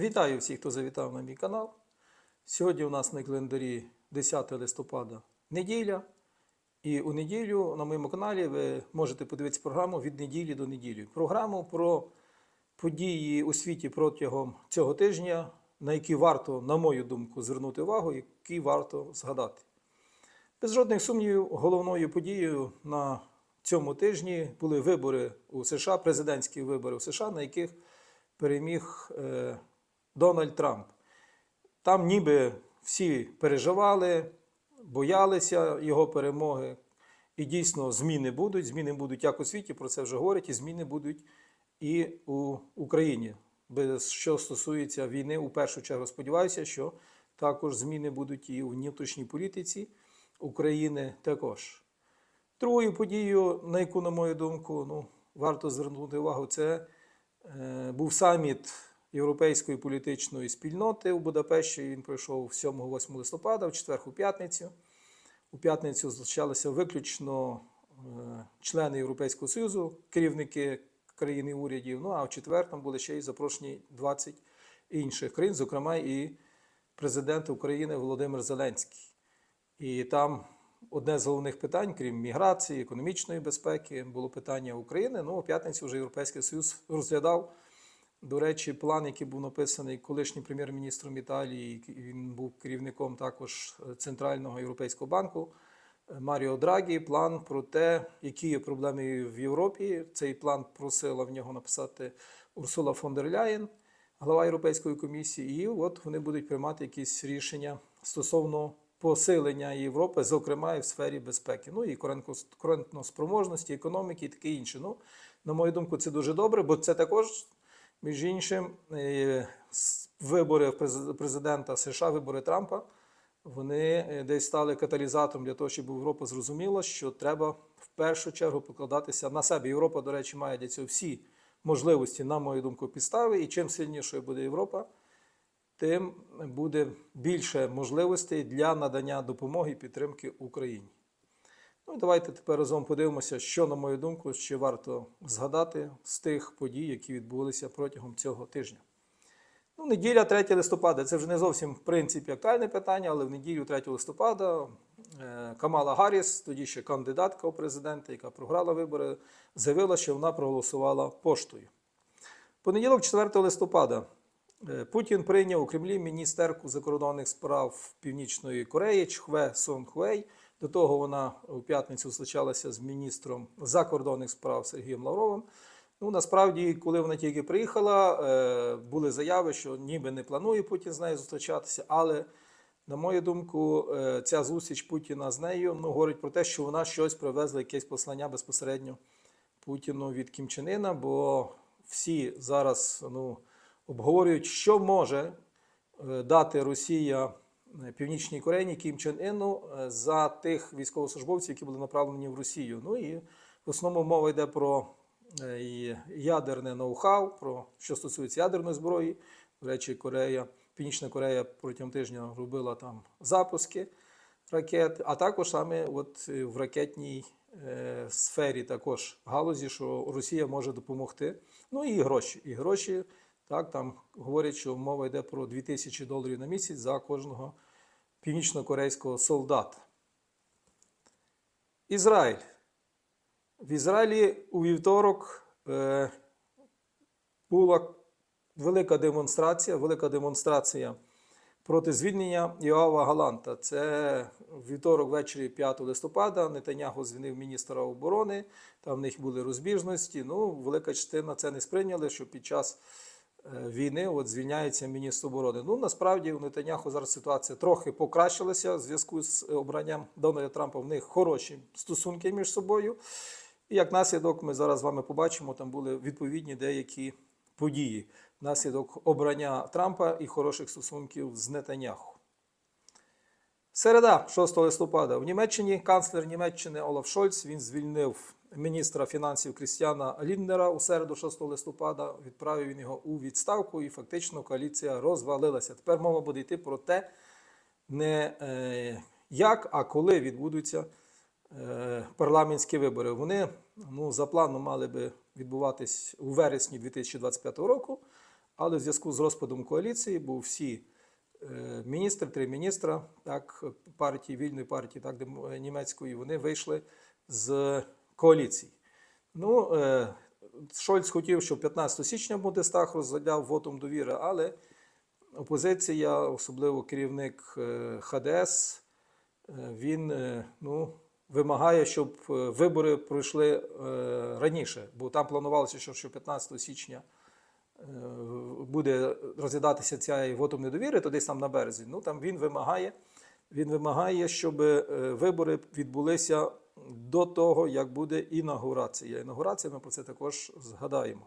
Вітаю всіх, хто завітав на мій канал. Сьогодні у нас на календарі 10 листопада неділя. І у неділю на моєму каналі ви можете подивитися програму від неділі до неділі. Програму про події у світі протягом цього тижня, на які варто, на мою думку, звернути увагу, які варто згадати. Без жодних сумнівів, головною подією на цьому тижні були вибори у США, президентські вибори у США, на яких переміг е, Дональд Трамп. Там ніби всі переживали, боялися його перемоги. І дійсно зміни будуть. Зміни будуть як у світі, про це вже говорять, і зміни будуть і у Україні. Що стосується війни, у першу чергу сподіваюся, що також зміни будуть і у внутрішній політиці України також. Другою подією, на яку, на мою думку, ну, варто звернути увагу, це е, був саміт Європейської політичної спільноти у Будапешті. Він пройшов 7-8 листопада, в четвер у п'ятницю. У п'ятницю зустрічалися виключно е, члени Європейського Союзу, керівники країн і урядів. Ну а в четвер там були ще й запрошені 20 інших країн, зокрема і президент України Володимир Зеленський. І там одне з головних питань, крім міграції, економічної безпеки, було питання України. Ну, у п'ятницю вже Європейський Союз розглядав. До речі, план, який був написаний колишнім прем'єр-міністром Італії, він був керівником також е, Центрального європейського банку е, Маріо Драгі. План про те, які є проблеми в Європі. Цей план просила в нього написати Урсула фон дер Ляєн, глава Європейської комісії. І от вони будуть приймати якісь рішення стосовно посилення Європи, зокрема і в сфері безпеки. Ну і конкурентоспроможності, економіки і таке інше. Ну, на мою думку, це дуже добре, бо це також. Між іншим, е, вибори през- президента США, вибори Трампа, вони е, десь стали каталізатором для того, щоб Європа зрозуміла, що треба в першу чергу покладатися на себе. Європа, до речі, має для цього всі можливості, на мою думку, підстави. І чим сильнішою буде Європа, тим буде більше можливостей для надання допомоги і підтримки Україні. Ну давайте тепер разом подивимося, що, на мою думку, ще варто згадати з тих подій, які відбулися протягом цього тижня. Ну, неділя 3 листопада це вже не зовсім в принципі актуальне питання, але в неділю 3 листопада е, Камала Гарріс, тоді ще кандидатка у президенти, яка програла вибори, заявила, що вона проголосувала поштою. Понеділок, 4 листопада, е, Путін прийняв у Кремлі міністерку закордонних справ Північної Кореї Чхве Сон Хуей. До того вона у п'ятницю зустрічалася з міністром закордонних справ Сергієм Лавровим. Ну, насправді, коли вона тільки приїхала, е, були заяви, що ніби не планує Путін з нею зустрічатися, але, на мою думку, е, ця зустріч Путіна з нею ну, говорить про те, що вона щось привезла, якесь послання безпосередньо Путіну від Кім Чен Іна, бо всі зараз ну, обговорюють, що може е, дати Росія Північній Кореї Кім Чен Іну е, за тих військовослужбовців, які були направлені в Росію. Ну і в основному мова йде про е, ядерне ноу-хау, про що стосується ядерної зброї. До речі, Корея, Північна Корея протягом тижня робила там запуски ракет, а також саме от в ракетній е, сфері також галузі, що Росія може допомогти. Ну і гроші. І гроші, так, там говорять, що мова йде про 2000 доларів на місяць за кожного північно-корейського солдата. Ізраїль. В Ізраїлі у вівторок е, була велика демонстрація, велика демонстрація проти звільнення Йоава Галанта. Це вівторок ввечері 5 листопада. Нетаняго звільнив міністра оборони. Там в них були розбіжності. Ну, велика частина це не сприйняли, що під час війни от звільняється міністр оборони. Ну насправді у Нетаняху зараз ситуація трохи покращилася в зв'язку з обранням Дональда Трампа. В них хороші стосунки між собою. І як наслідок, ми зараз з вами побачимо, там були відповідні деякі події внаслідок обрання Трампа і хороших стосунків з Нетаняху. Середа, 6 листопада, в Німеччині канцлер Німеччини Олаф Шольц він звільнив міністра фінансів Крістіана Лінднера у середу, 6 листопада. Відправив він його у відставку, і фактично коаліція розвалилася. Тепер мова буде йти про те, не е, як, а коли відбудуться е, парламентські вибори. Вони ну, за планом мали би відбуватись у вересні 2025 року. Але в зв'язку з розпадом коаліції, бо всі е, міністри, три міністра так, партії, вільної партії, так, німецької, вони вийшли з коаліції. Ну, е, Шольц хотів, щоб 15 січня Бундестаг розглядав вотом довіри, але опозиція, особливо керівник е, ХДС, е, він ну, вимагає, щоб вибори пройшли раніше, бо там планувалося, що що 15 січня буде розглядатися ця вотом недовіри, то десь там на березі. Ну там він вимагає, він вимагає, щоб вибори відбулися до того, як буде інаугурація. Інаугурація, ми про це також згадаємо.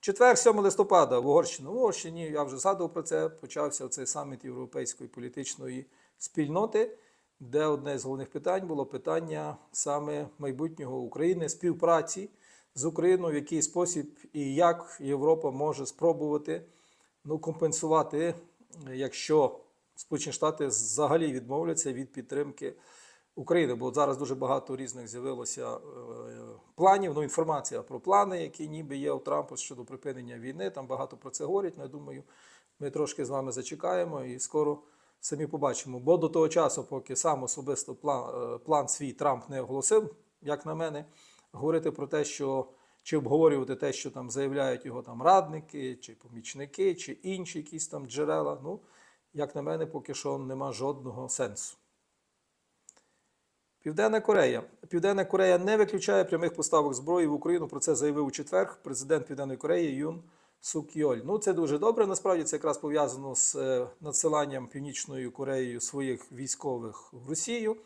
Четвер, 7 листопада, в Угорщині. В Угорщині, я вже згадував про це, почався цей саміт Європейської політичної спільноти, де одне з головних питань було питання саме майбутнього України, співпраці з Україною, в який спосіб і як Європа може спробувати ну, компенсувати, якщо Сполучені Штати взагалі відмовляться від підтримки України. Бо зараз дуже багато різних з'явилося е, планів, ну інформація про плани, які ніби є у Трампа щодо припинення війни. Там багато про це говорять. Ну, я думаю, ми трошки з вами зачекаємо і скоро самі побачимо. Бо до того часу, поки сам особисто план, е, план свій Трамп не оголосив, як на мене, говорити про те, що чи обговорювати те, що там заявляють його там радники, чи помічники, чи інші якісь там джерела. Ну, як на мене, поки що нема жодного сенсу. Південна Корея. Південна Корея не виключає прямих поставок зброї в Україну. Про це заявив у четвер президент Південної Кореї Юн Сук Йоль. Ну це дуже добре. Насправді це якраз пов'язано з е, надсиланням Північною Кореєю своїх військових в Росію.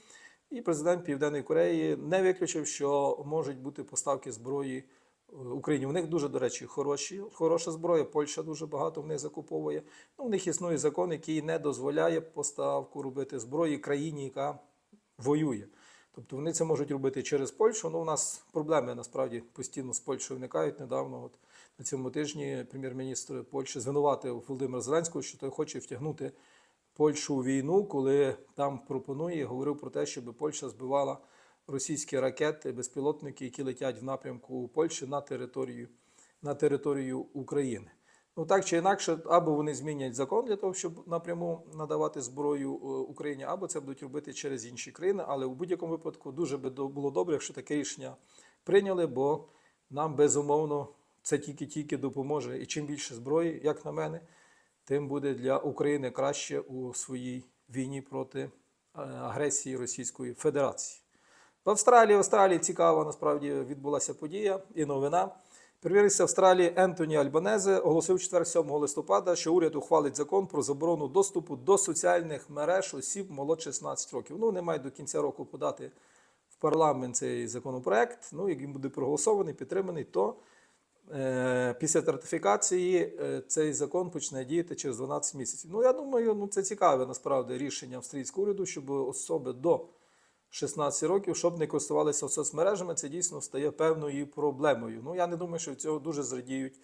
І президент Південної Кореї не виключив, що можуть бути поставки зброї е, Україні. У них дуже, до речі, хороші, хороша зброя. Польща дуже багато в них закуповує. Ну, у них існує закон, який не дозволяє поставку робити зброї країні, яка воює. Тобто вони це можуть робити через Польщу. Ну, у нас проблеми насправді постійно з Польщею виникають. Недавно, от на цьому тижні, прем'єр-міністр Польщі звинуватив Володимира Зеленського, що той хоче втягнути Польщу у війну, коли там пропонує говорив про те, щоб Польща збивала російські ракети, безпілотники, які летять в напрямку Польщі на територію, на територію України. Ну так чи інакше, або вони змінять закон для того, щоб напряму надавати зброю е, Україні, або це будуть робити через інші країни. Але у будь-якому випадку дуже би було добре, якщо таке рішення прийняли, бо нам безумовно це тільки-тільки допоможе. І чим більше зброї, як на мене, тим буде для України краще у своїй війні проти е, агресії Російської Федерації. В Австралії, в Австралії цікава насправді відбулася подія і новина. Прем'єр-міністр Австралії Ентоні Альбанезе оголосив 4 7 листопада, що уряд ухвалить закон про заборону доступу до соціальних мереж осіб молодше 16 років. Ну, вони мають до кінця року подати в парламент цей законопроект. Ну, як він буде проголосований, підтриманий, то е, після ратифікації е, цей закон почне діяти через 12 місяців. Ну, я думаю, ну, це цікаве насправді рішення австрійського уряду, щоб особи до 16 років, щоб не користувалися соцмережами, це дійсно стає певною проблемою. Ну, я не думаю, що від цього дуже зрадіють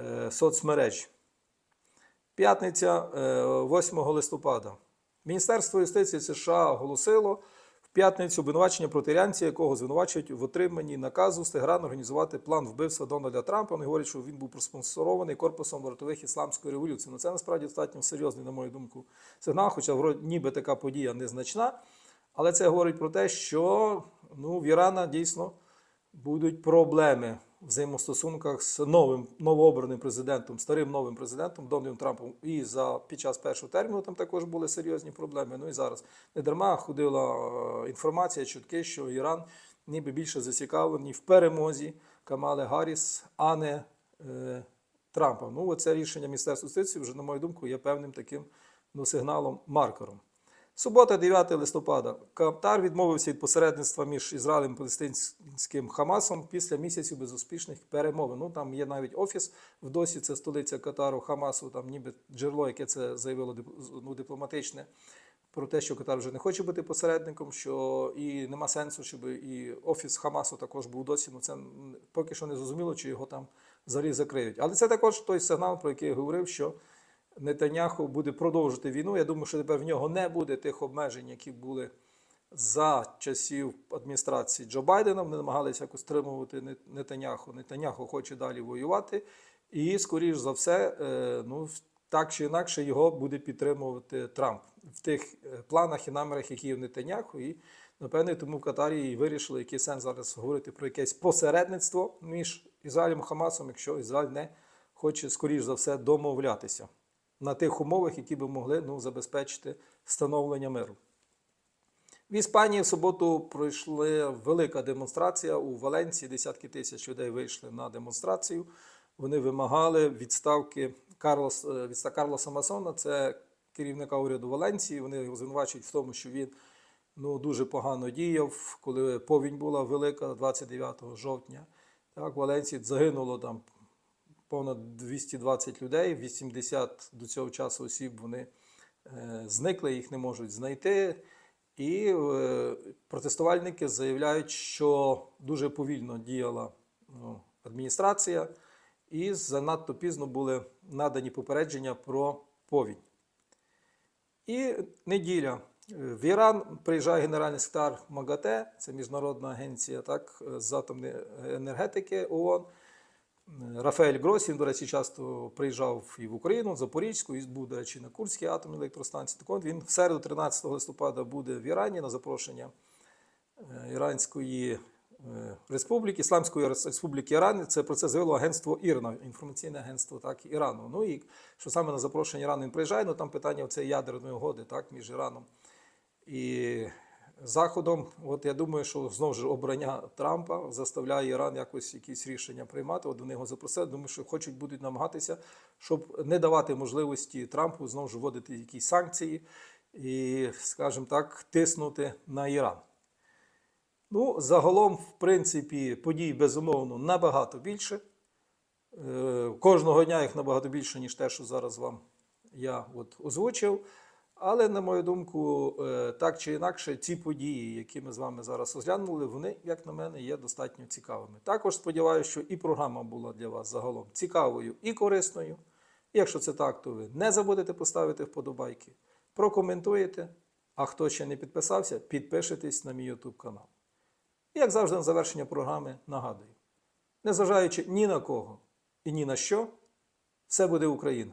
е, соцмережі. П'ятниця, е, 8 листопада. Міністерство юстиції США оголосило в п'ятницю обвинувачення проти Ірянця, якого звинувачують в отриманні наказу з Теграну організувати план вбивства Дональда Трампа. Вони говорять, що він був проспонсорований корпусом вартових ісламської революції. Ну це насправді достатньо серйозний, на мою думку, сигнал, хоча ніби така подія незначна. Але це говорить про те, що ну, в Ірана дійсно будуть проблеми в взаємостосунках з новим новообраним президентом, старим новим президентом Дональдом Трампом. І за під час першого терміну там також були серйозні проблеми. Ну і зараз не дарма ходила е, інформація, чутки, що Іран ніби більше зацікавлений в перемозі Камали Гарріс, а не е, Трампа. Ну, це рішення Міністерства юстиції, вже, на мою думку, є певним таким ну, сигналом, маркером. Субота, 9 листопада. Катар відмовився від посередництва між Ізраїлем і палестинським Хамасом після місяців безуспішних перемовин. Ну там є навіть офіс в досі, це столиця Катару, Хамасу, там ніби джерело, яке це заявило ну, дипломатичне. Про те, що Катар вже не хоче бути посередником, що і нема сенсу, щоб і офіс Хамасу також був досі. Ну це поки що не зрозуміло, чи його там взагалі закриють. Але це також той сигнал, про який я говорив, що Нетаняху буде продовжувати війну. Я думаю, що тепер в нього не буде тих обмежень, які були за часів адміністрації Джо Байдена. Вони намагалися якось стримувати Нетаняху. Нетаняху хоче далі воювати. І, скоріш за все, е, ну, так чи інакше його буде підтримувати Трамп в тих е, планах і намірах, які є в Нетаняху. І, напевне, тому в Катарі і вирішили, який сенс зараз говорити про якесь посередництво між Ізраїлем і Хамасом, якщо Ізраїль не хоче, скоріш за все, домовлятися на тих умовах, які би могли ну, забезпечити встановлення миру. В Іспанії в суботу пройшла велика демонстрація у Валенції. Десятки тисяч людей вийшли на демонстрацію. Вони вимагали відставки Карлос, е, відста Карлоса Масона, це керівника уряду Валенції. Вони його звинувачують в тому, що він ну, дуже погано діяв, коли повінь була велика 29 жовтня. Так, в Валенції загинуло там понад 220 людей, 80 до цього часу осіб вони е, зникли, їх не можуть знайти. І е, протестувальники заявляють, що дуже повільно діяла ну, адміністрація, і занадто пізно були надані попередження про повінь. І неділя. В Іран приїжджає генеральний секретар МАГАТЕ, це міжнародна агенція так, з атомної енергетики ООН. Рафаель Гросі, він, до речі, часто приїжджав і в Україну, в Запорізьку, і був, до речі, на Курській атомній електростанції. Так от він в середу, 13 листопада, буде в Ірані на запрошення е, Іранської е, республіки, Ісламської республіки Іран. Це про це заявило агентство ІРНА, інформаційне агентство так, Ірану. Ну і що саме на запрошення Ірану він приїжджає, ну там питання це ядерної угоди так, між Іраном і Заходом. От я думаю, що знову ж обрання Трампа заставляє Іран якось якісь рішення приймати. От вони його запросили. Думаю, що хочуть будуть намагатися, щоб не давати можливості Трампу знову ж вводити якісь санкції і, скажімо так, тиснути на Іран. Ну, загалом, в принципі, подій безумовно набагато більше. Е, Кожного дня їх набагато більше, ніж те, що зараз вам я от озвучив. Але, на мою думку, е, так чи інакше, ці події, які ми з вами зараз розглянули, вони, як на мене, є достатньо цікавими. Також сподіваюся, що і програма була для вас загалом цікавою і корисною. Якщо це так, то ви не забудете поставити вподобайки, прокоментуєте. А хто ще не підписався, підпишитесь на мій YouTube канал. І, як завжди, на завершення програми нагадую: незважаючи ні на кого і ні на що, все буде Україна.